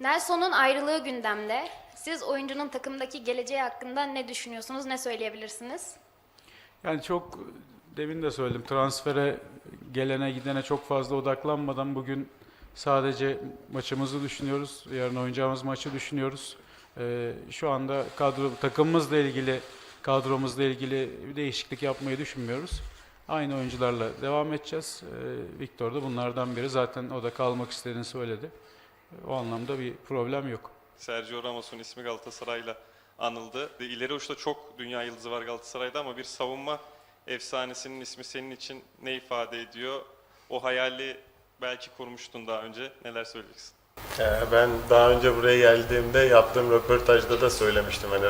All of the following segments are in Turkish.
Nelson'un ayrılığı gündemde. Siz oyuncunun takımdaki geleceği hakkında ne düşünüyorsunuz, ne söyleyebilirsiniz? Yani çok demin de söyledim transfere gelene gidene çok fazla odaklanmadan bugün sadece maçımızı düşünüyoruz. Yarın oynayacağımız maçı düşünüyoruz. Ee, şu anda kadro takımımızla ilgili kadromuzla ilgili bir değişiklik yapmayı düşünmüyoruz. Aynı oyuncularla devam edeceğiz. Ee, Victor da bunlardan biri. Zaten o da kalmak istediğini söyledi. O anlamda bir problem yok. Sergio Ramos'un ismi Galatasaray'la anıldı. İleri uçta çok dünya yıldızı var Galatasaray'da ama bir savunma efsanesinin ismi senin için ne ifade ediyor? O hayali belki kurmuştun daha önce. Neler söyleyeceksin? Ee, Ben daha önce buraya geldiğimde yaptığım röportajda da söylemiştim. Hani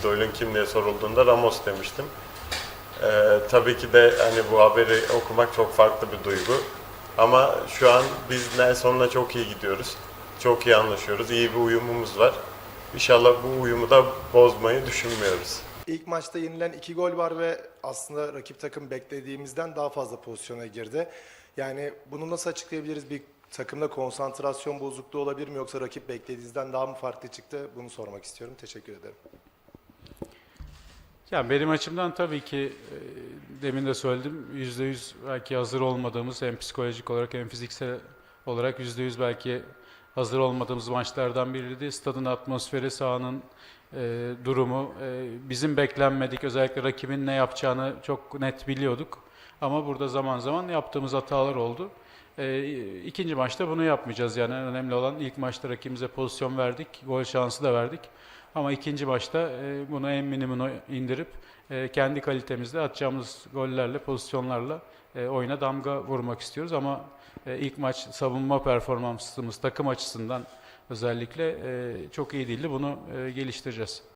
idolün kim diye sorulduğunda Ramos demiştim. Ee, tabii ki de hani bu haberi okumak çok farklı bir duygu. Ama şu an biz Nelson'la çok iyi gidiyoruz. Çok iyi anlaşıyoruz. İyi bir uyumumuz var. İnşallah bu uyumu da bozmayı düşünmüyoruz. İlk maçta yenilen iki gol var ve aslında rakip takım beklediğimizden daha fazla pozisyona girdi. Yani bunu nasıl açıklayabiliriz? Bir takımda konsantrasyon bozukluğu olabilir mi yoksa rakip beklediğinizden daha mı farklı çıktı? Bunu sormak istiyorum. Teşekkür ederim. Ya benim açımdan tabii ki e, demin de söyledim yüzde yüz belki hazır olmadığımız hem psikolojik olarak hem fiziksel olarak yüzde yüz belki hazır olmadığımız maçlardan biriydi. Stadın atmosferi, sahanın e, durumu e, bizim beklenmedik özellikle rakibin ne yapacağını çok net biliyorduk. Ama burada zaman zaman yaptığımız hatalar oldu. E, ikinci maçta bunu yapmayacağız yani önemli olan ilk maçta rakibimize pozisyon verdik, gol şansı da verdik. Ama ikinci maçta e, bunu en minimuma indirip e, kendi kalitemizde atacağımız gollerle, pozisyonlarla e, oyuna damga vurmak istiyoruz. Ama e, ilk maç savunma performansımız takım açısından özellikle çok iyi değildi. Bunu geliştireceğiz.